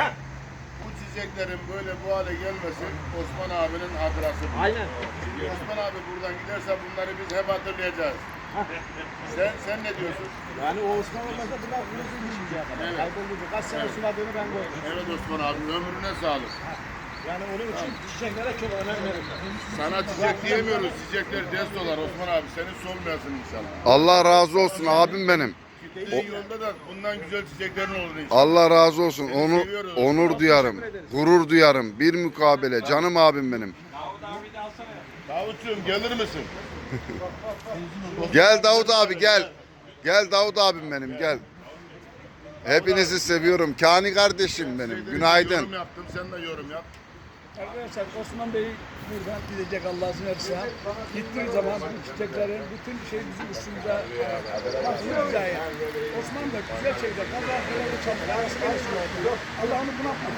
Ha. Bu çiçeklerin böyle bu hale gelmesi Osman abinin hatırası. Aynen. Şimdi Osman abi buradan giderse bunları biz hep hatırlayacağız. sen sen ne diyorsun? Yani o Osman olmasa bunlar kurusun şimdiye kadar. Evet. Kayboldu. Kaç sene suladığını ben gördüm. Evet Osman abi ömrüne sağlık. Yani onun için çiçeklere çok önem veriyorum. Sana çiçek diyemiyoruz. Çiçekler dest dolar Osman abi. Senin solmayasın inşallah. Allah razı olsun abim benim. Gittiğin yolda da bundan güzel çiçeklerin olur inşallah. Allah razı olsun. Onu seviyoruz. onur duyarım. Gurur duyarım. Bir mukabele. Canım abim benim. Davutcuğum gelir misin? Gel Davut abi gel. Gel Davut abim benim gel. Hepinizi seviyorum. Kani kardeşim benim. Günaydın. Yorum yaptım sen de yorum yap. Arkadaşlar Osman Bey buradan gidecek Allah izin verirse. Gittiği zaman bu çiçeklerin bütün şey bizim üstümüze başlıyor hikaye. Osman da güzel şeyler. Allah böyle çabuk arasına olsun.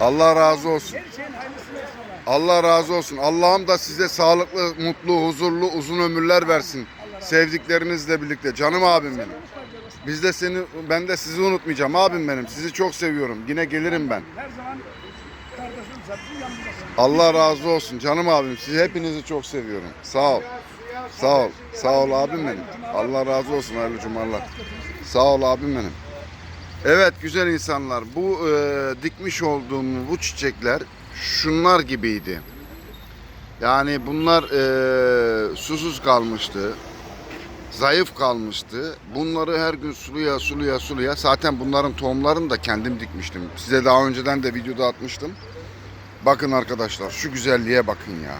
Allah razı olsun. Her şeyin hayırlısını. Allah razı olsun. Allah'ım da size sağlıklı, mutlu, huzurlu, uzun ömürler versin. Sevdiklerinizle birlikte. Canım abim benim. Biz de seni, ben de sizi unutmayacağım abim benim. Sizi çok seviyorum. Yine gelirim ben. Her zaman. Allah razı olsun canım abim. Sizi hepinizi çok seviyorum. Sağ ol. Sağ ol. Sağ ol abim benim. Allah razı olsun hayırlı cumalar. Sağ ol abim benim. Evet güzel insanlar. Bu e, dikmiş olduğum bu çiçekler şunlar gibiydi. Yani bunlar e, susuz kalmıştı. Zayıf kalmıştı. Bunları her gün suluya suluya suluya. Zaten bunların tohumlarını da kendim dikmiştim. Size daha önceden de videoda atmıştım. Bakın arkadaşlar şu güzelliğe bakın ya.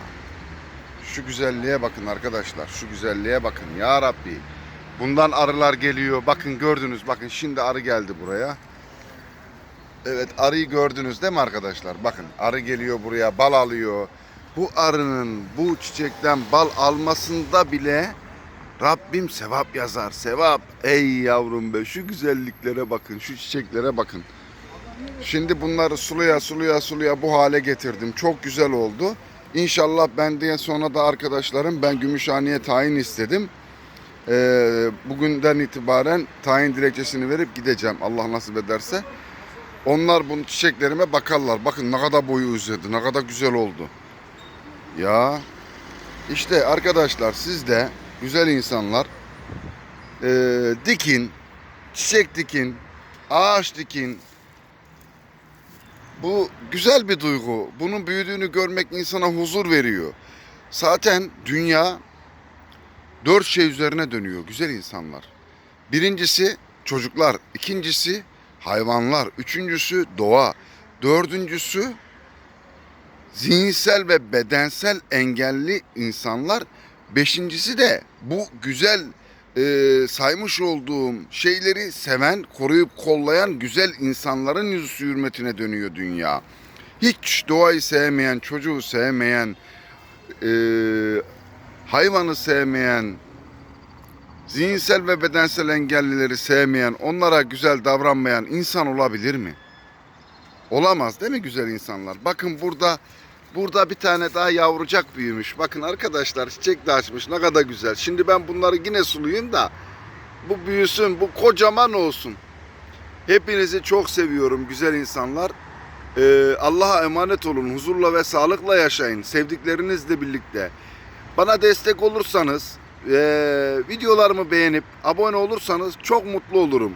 Şu güzelliğe bakın arkadaşlar. Şu güzelliğe bakın ya Rabbi. Bundan arılar geliyor. Bakın gördünüz. Bakın şimdi arı geldi buraya. Evet arıyı gördünüz değil mi arkadaşlar? Bakın arı geliyor buraya bal alıyor. Bu arının bu çiçekten bal almasında bile Rabbim sevap yazar. Sevap. Ey yavrum be şu güzelliklere bakın. Şu çiçeklere bakın. Şimdi bunları suluya suluya suluya bu hale getirdim. Çok güzel oldu. İnşallah ben diye sonra da arkadaşlarım ben Gümüşhane'ye tayin istedim. Ee, bugünden itibaren tayin dilekçesini verip gideceğim Allah nasip ederse. Onlar bunu çiçeklerime bakarlar. Bakın ne kadar boyu uzadı, ne kadar güzel oldu. Ya işte arkadaşlar siz de güzel insanlar ee, dikin, çiçek dikin, ağaç dikin, bu güzel bir duygu. Bunun büyüdüğünü görmek insana huzur veriyor. Zaten dünya dört şey üzerine dönüyor güzel insanlar. Birincisi çocuklar, ikincisi hayvanlar, üçüncüsü doğa, dördüncüsü zihinsel ve bedensel engelli insanlar, beşincisi de bu güzel e, saymış olduğum şeyleri seven, koruyup kollayan güzel insanların yüzü hürmetine dönüyor dünya. Hiç doğayı sevmeyen, çocuğu sevmeyen, e, hayvanı sevmeyen, zihinsel ve bedensel engellileri sevmeyen, onlara güzel davranmayan insan olabilir mi? Olamaz değil mi güzel insanlar? Bakın burada Burada bir tane daha yavrucak büyümüş. Bakın arkadaşlar çiçek de açmış. Ne kadar güzel. Şimdi ben bunları yine sulayayım da bu büyüsün, bu kocaman olsun. Hepinizi çok seviyorum güzel insanlar. Ee, Allah'a emanet olun. Huzurla ve sağlıkla yaşayın. Sevdiklerinizle birlikte. Bana destek olursanız, ee, videolarımı beğenip abone olursanız çok mutlu olurum.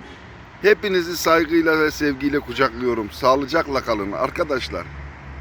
Hepinizi saygıyla ve sevgiyle kucaklıyorum. Sağlıcakla kalın arkadaşlar.